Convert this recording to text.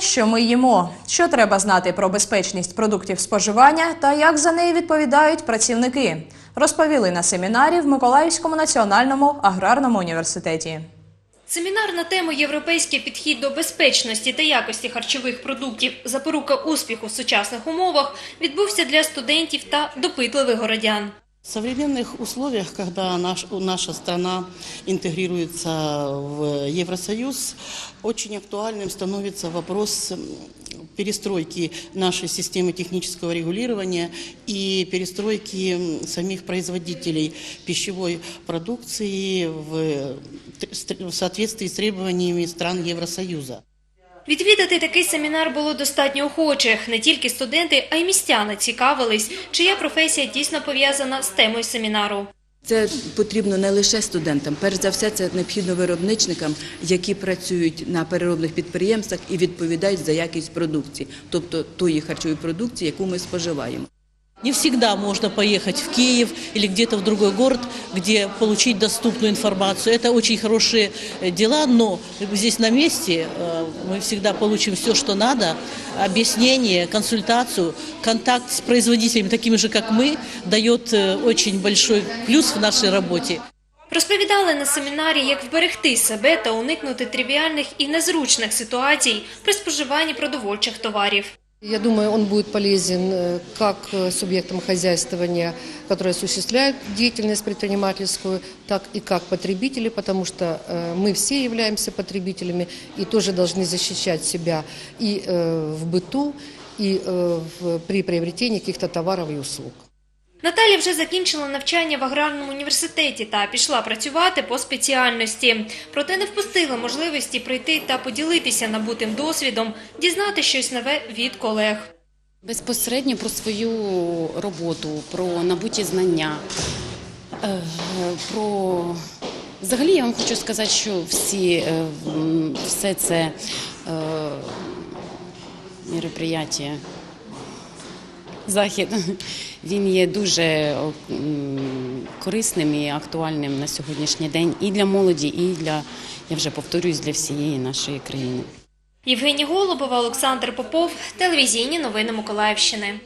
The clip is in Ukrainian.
що ми їмо, що треба знати про безпечність продуктів споживання та як за неї відповідають працівники, розповіли на семінарі в Миколаївському національному аграрному університеті. Семінар на тему Європейський підхід до безпечності та якості харчових продуктів запорука успіху в сучасних умовах відбувся для студентів та допитливих городян. В современных условиях, когда наш, наша страна интегрируется в Евросоюз, очень актуальным становится вопрос м, перестройки нашей системы технического регулирования и перестройки м, самих производителей пищевой продукции в, в соответствии с требованиями стран Евросоюза. Відвідати такий семінар було достатньо охочих. Не тільки студенти, а й містяни цікавились, чия професія дійсно пов'язана з темою семінару. Це потрібно не лише студентам, перш за все, це необхідно виробничникам, які працюють на переробних підприємствах і відповідають за якість продукції, тобто тої харчової продукції, яку ми споживаємо. Не всегда можно поехать в Киев или где-то в другой город, где получить доступную информацию. Это очень хорошие э, дела, но здесь на месте э, мы всегда получим все, что надо. Объяснение, консультацию, контакт с производителями, такими же, как мы, дает э, очень большой плюс в нашей работе. Розповідали на семінарі, як вберегти себе та уникнути тривіальних і незручних ситуацій при споживанні продовольчих товарів. Я думаю, он будет полезен э, как э, субъектам хозяйствования, которые осуществляют деятельность предпринимательскую, так и как потребители, потому что э, мы все являемся потребителями и тоже должны защищать себя и э, в быту, и э, в- при приобретении каких-то товаров и услуг. Наталя вже закінчила навчання в аграрному університеті та пішла працювати по спеціальності. Проте не впустила можливості прийти та поділитися набутим досвідом, дізнати щось нове від колег. Безпосередньо про свою роботу, про набуті знання, е, про взагалі я вам хочу сказати, що всі е, все це е, мероприятие, захід, він є дуже корисним і актуальним на сьогоднішній день і для молоді, і для я вже повторюсь для всієї нашої країни. Євгенія Голубова, Олександр Попов, телевізійні новини Миколаївщини.